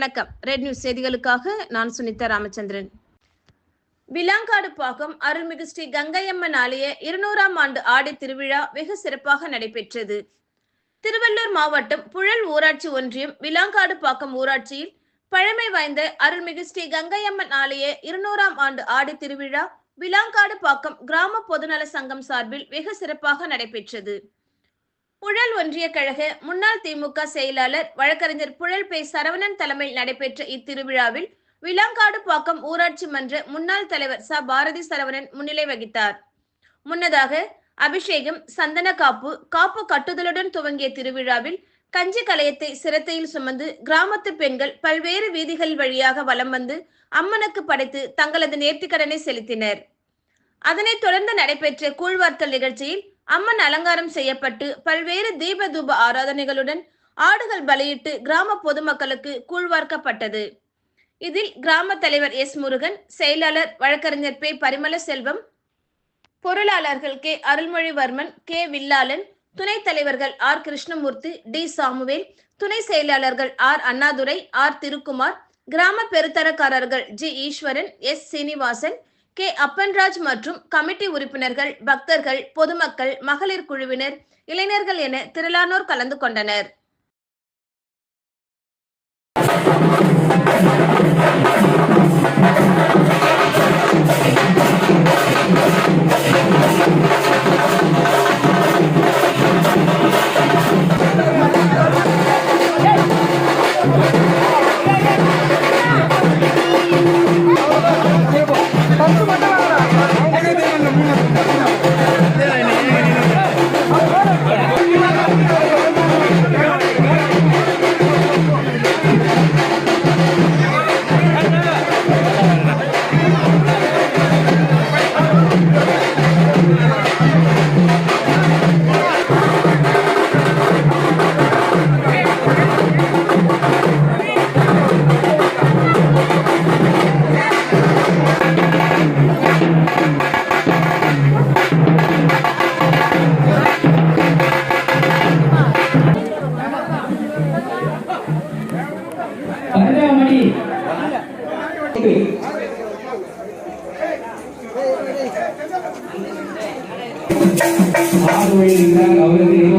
வணக்கம். Red news செய்திகளுக்காக நான் சுனிதா ராமச்சந்திரன். விலாங்காடு பாக்கம் அருள்மிகு ஸ்ரீ கங்கையம்மன் ஆலய இருநூறாம் ஆண்டு ஆடி திருவிழா வெகு சிறப்பாக நடைபெற்றது. திருவள்ளூர் மாவட்டம் புழல் ஊராட்சி ஒன்றியம் விலாங்காடு பாக்கம் ஊராட்சியில் பழமை வாய்ந்த அருள்மிகு ஸ்ரீ கங்கையம்மன் ஆலய இருநூறாம் ஆண்டு ஆடி திருவிழா விலாங்காடு பாக்கம் கிராம பொதுநல சங்கம் சார்பில் வெகு சிறப்பாக நடைபெற்றது. புழல் ஒன்றிய கழக முன்னாள் திமுக செயலாளர் வழக்கறிஞர் புழல் பே சரவணன் தலைமையில் நடைபெற்ற இத்திருவிழாவில் விலாங்காடு பாக்கம் ஊராட்சி மன்ற முன்னாள் தலைவர் ச. பாரதி சரவணன் முன்னிலை வகித்தார். முன்னதாக அபிஷேகம் சந்தன காப்பு காப்பு கட்டுதலுடன் துவங்கிய திருவிழாவில் கஞ்சி கலையத்தை சிரத்தையில் சுமந்து கிராமத்து பெண்கள் பல்வேறு வீதிகள் வழியாக வலம் வந்து அம்மனுக்கு படைத்து தங்களது நேர்த்திக்கடனை செலுத்தினர். அதனைத் தொடர்ந்து நடைபெற்ற கூழ்வார்த்தல் நிகழ்ச்சியில் அம்மன் அலங்காரம் செய்யப்பட்டு பல்வேறு தீப தூப ஆராதனைகளுடன் ஆடுகள் பலியிட்டு கிராம பொதுமக்களுக்கு கூழ்வார்க்கப்பட்டது இதில் கிராம தலைவர் எஸ் முருகன் செயலாளர் வழக்கறிஞர் பே. பரிமள செல்வம் பொருளாளர்கள் கே. அருள்மொழிவர்மன் கே. வில்லாளன் துணைத் தலைவர்கள் ஆர். கிருஷ்ணமூர்த்தி டி. சாமுவேல் துணை செயலாளர்கள் ஆர். அண்ணாதுரை ஆர். திருக்குமார் கிராம பெருத்தரக்காரர்கள் G. Eswaran S. Srinivasan K. Appanraj மற்றும் கமிட்டி உறுப்பினர்கள் பக்தர்கள் பொதுமக்கள் மகளிர் குழுவினர் இளைஞர்கள் என திரளானோர் கலந்து கொண்டனர். ಆರು ಏಳಿಂದ ಅವರಲ್ಲಿ ಇರುವ